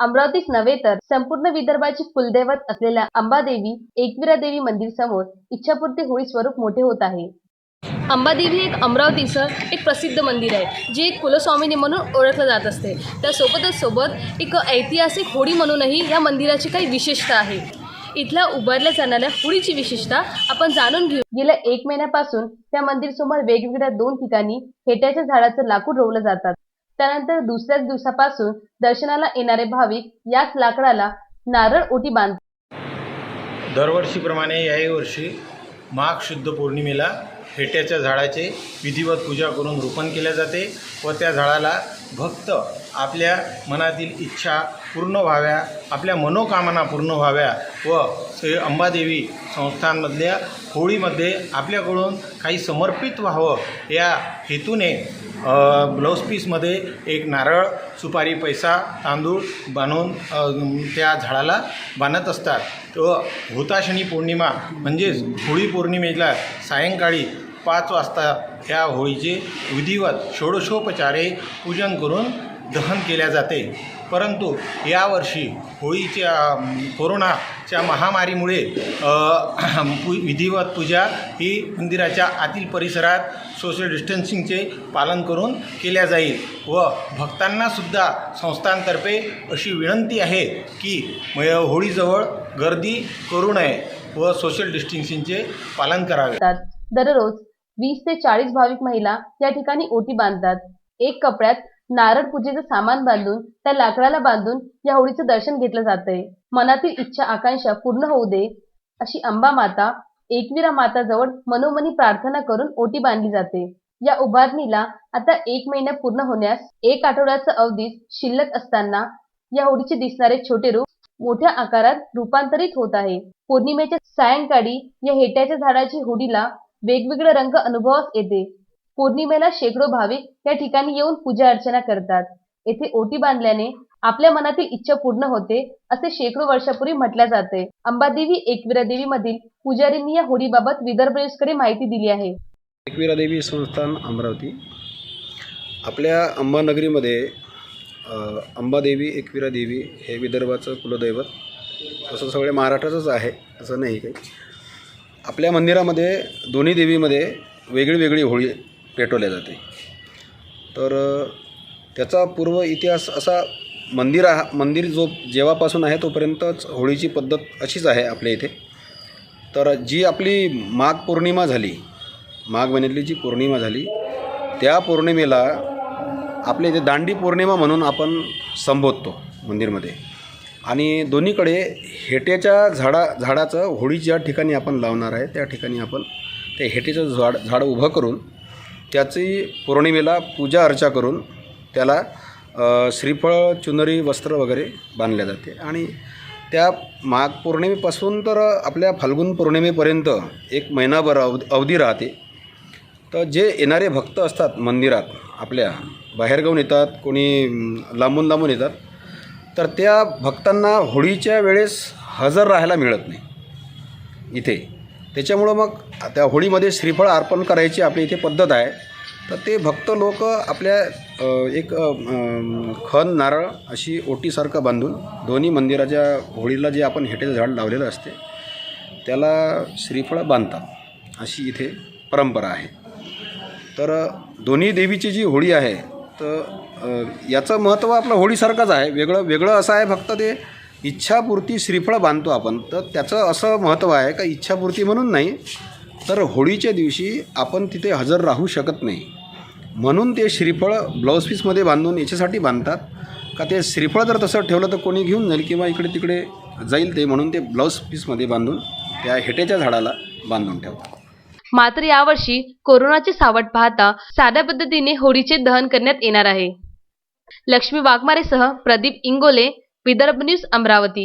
अमरावतीच नव्हे तर संपूर्ण विदर्भाची कुलदैवत असलेल्या अंबादेवी एकविरा देवी मंदिर समोर इच्छापूर्ती होळी स्वरूप मोठे होत आहे. अंबादेवी एक अमरावतीचं एक प्रसिद्ध मंदिर आहे जे एक कुलस्वामिनी म्हणून ओळखलं जात असते. त्यासोबतच सोबत एक ऐतिहासिक होळी म्हणूनही या मंदिराची काही विशेषता आहे. इथल्या उभारल्या जाणाऱ्या होळीची विशेषता आपण जाणून घेऊ. गेल्या एक महिन्यापासून त्या मंदिर समोर वेगवेगळ्या दोन ठिकाणी हेट्याच्या झाडाचं लाकूड रोवलं जातात. त्यानंतर दुसऱ्याच दिवसापासून दर्शनाला येणारे भाविक याच लाकडाला नारळ ओटी बांधतात दरवर्षीप्रमाणे याही वर्षी माघ शुद्ध पौर्णिमेला फेट्याच्या झाडाचे विधिवत पूजा करून रोपण केले जाते व त्या झाडाला भक्त आपल्या मनातील इच्छा पूर्ण व्हाव्या आपल्या मनोकामना पूर्ण व्हाव्या व श्री अंबादेवी संस्थांमधल्या होळीमध्ये आपल्याकडून काही समर्पित व्हावं या हेतूने ब्लाऊज पीसमध्ये एक नारळ सुपारी पैसा तांदूळ बांधून त्या झाडाला बांधत असतात. व हुताशनी पौर्णिमा म्हणजेच होळी पौर्णिमेला सायंकाळी पाच वाजता या होळीचे विधिवत षोडशोपचारे पूजन करून दहन केल्या जाते. परंतु यावर्षी होळीच्या कोरोनाच्या महामारीमुळे पू विधिवत पूजा ही मंदिराच्या आतील परिसरात सोशल डिस्टन्सिंगचे पालन करून केल्या जाईल व भक्तांनासुद्धा संस्थांतर्फे अशी विनंती आहे की होळीजवळ गर्दी करू नये व सोशल डिस्टन्सिंगचे पालन करावे. दररोज वीस ते चाळीस भाविक महिला या ठिकाणी ओटी बांधतात. एक कपड्यात नारळ पूजेचं सामान बांधून त्या लाकडाला बांधून या होळीचं दर्शन घेतलं जातंय. मनातील इच्छा आकांक्षा पूर्ण होऊ दे अशी अंबा माता एकविरा माता जवळ मनोमनी प्रार्थना करून ओटी बांधली जाते. या उभारणीला आता एक महिना पूर्ण होण्यास एक आठवड्याचा अवधी शिल्लक असताना या होळीचे दिसणारे छोटे रूप मोठ्या आकारात रूपांतरित होत आहे. पौर्णिमेच्या सायंकाळी या हेट्याच्या झाडाची होडीला वेगवेगळे रंग अनुभवास येते. पौर्णिमेला शेकडो भाविक या ठिकाणी येऊन पूजा अर्चना करतात. येथे ओटी बांधल्याने आपल्या मनातील इच्छा पूर्ण होते असे शेकडो वर्षापूर्वी म्हटल्या जाते. अंबादेवी एकविरा देवी मधील पुजारींनी या होळीबाबत विदर्भ न्यूजकडे माहिती दिली आहे. एकविरा देवी संस्थान अमरावती. आपल्या अंबानगरीमध्ये अंबादेवी एकविरा देवी हे विदर्भाचं कुलदैवत. तसं सगळे महाराष्ट्राचंच आहे असं नाही काही. आपल्या मंदिरामध्ये दोन्ही देवीमध्ये वेगळी वेगळी होळी पेटवली जाते. तर त्याचा पूर्व इतिहास असा मंदिर हा मंदिर जो जेव्हापासून आहे तोपर्यंतच होळीची पद्धत अशीच आहे आपल्या इथे. तर जी आपली माघ पौर्णिमा झाली माघ महिन्यातली जी पौर्णिमा झाली त्या पौर्णिमेला आपल्या इथे दांडी पौर्णिमा म्हणून आपण संबोधतो मंदिरमध्ये. आणि दोन्हीकडे हेट्याच्या झाडा झाडाचं होळी ज्या ठिकाणी आपण लावणार आहे त्या ठिकाणी आपण ते हेटेचं झाड झाड उभं करून त्याची पौर्णिमेला पूजा अर्चा करून त्याला श्रीफळ चुनरी वस्त्र वगैरे बांधले जाते. आणि त्या माघ पौर्णिमेपासून तर आपल्या फाल्गुन पौर्णिमेपर्यंत एक महिनाभर अव अवधी राहते. तर जे येणारे भक्त असतात मंदिरात आपल्या बाहेरगावून येतात कोणी लांबून लांबून येतात तर त्या भक्तांना होळीच्या वेळेस हजर राहायला मिळत नाही. इथे. त्याच्यामुळं मग त्या होळीमध्ये श्रीफळ अर्पण करायची आपली इथे पद्धत आहे. तर ते भक्त लोक आपल्या एक खन नारळ अशी ओटीसारखं बांधून दोन्ही मंदिराच्या होळीला जे आपण हेटेचं झाड लावलेलं असते त्याला श्रीफळ बांधतात. अशी इथे परंपरा आहे. तर दोन्ही देवीची जी होळी आहे तर याचं महत्त्व आपलं होळीसारखंच आहे. वेगळं वेगळं असं आहे फक्त ते इच्छापूर्ती श्रीफळ बांधतो आपण. तर त्याचं असं महत्त्व आहे का इच्छापूर्ती म्हणून नाही तर होळीच्या दिवशी आपण तिथे हजर राहू शकत नाही. म्हणून ते श्रीफळ ब्लाऊज पीसमध्ये बांधून याच्यासाठी बांधतात. का ते श्रीफळ जर तसं ठेवलं तर कोणी घेऊन जाईल किंवा इकडे तिकडे जाईल ते म्हणून ते ब्लाऊज पीसमध्ये बांधून त्या हेटेच्या झाडाला बांधून ठेवतात. मात्र यावर्षी कोरोनाचे सावट पाहता साध्या पद्धतीने होळीचे दहन करण्यात येणार आहे. लक्ष्मी वाघमारेसह प्रदीप इंगोले विदर्भ न्यूज अमरावती.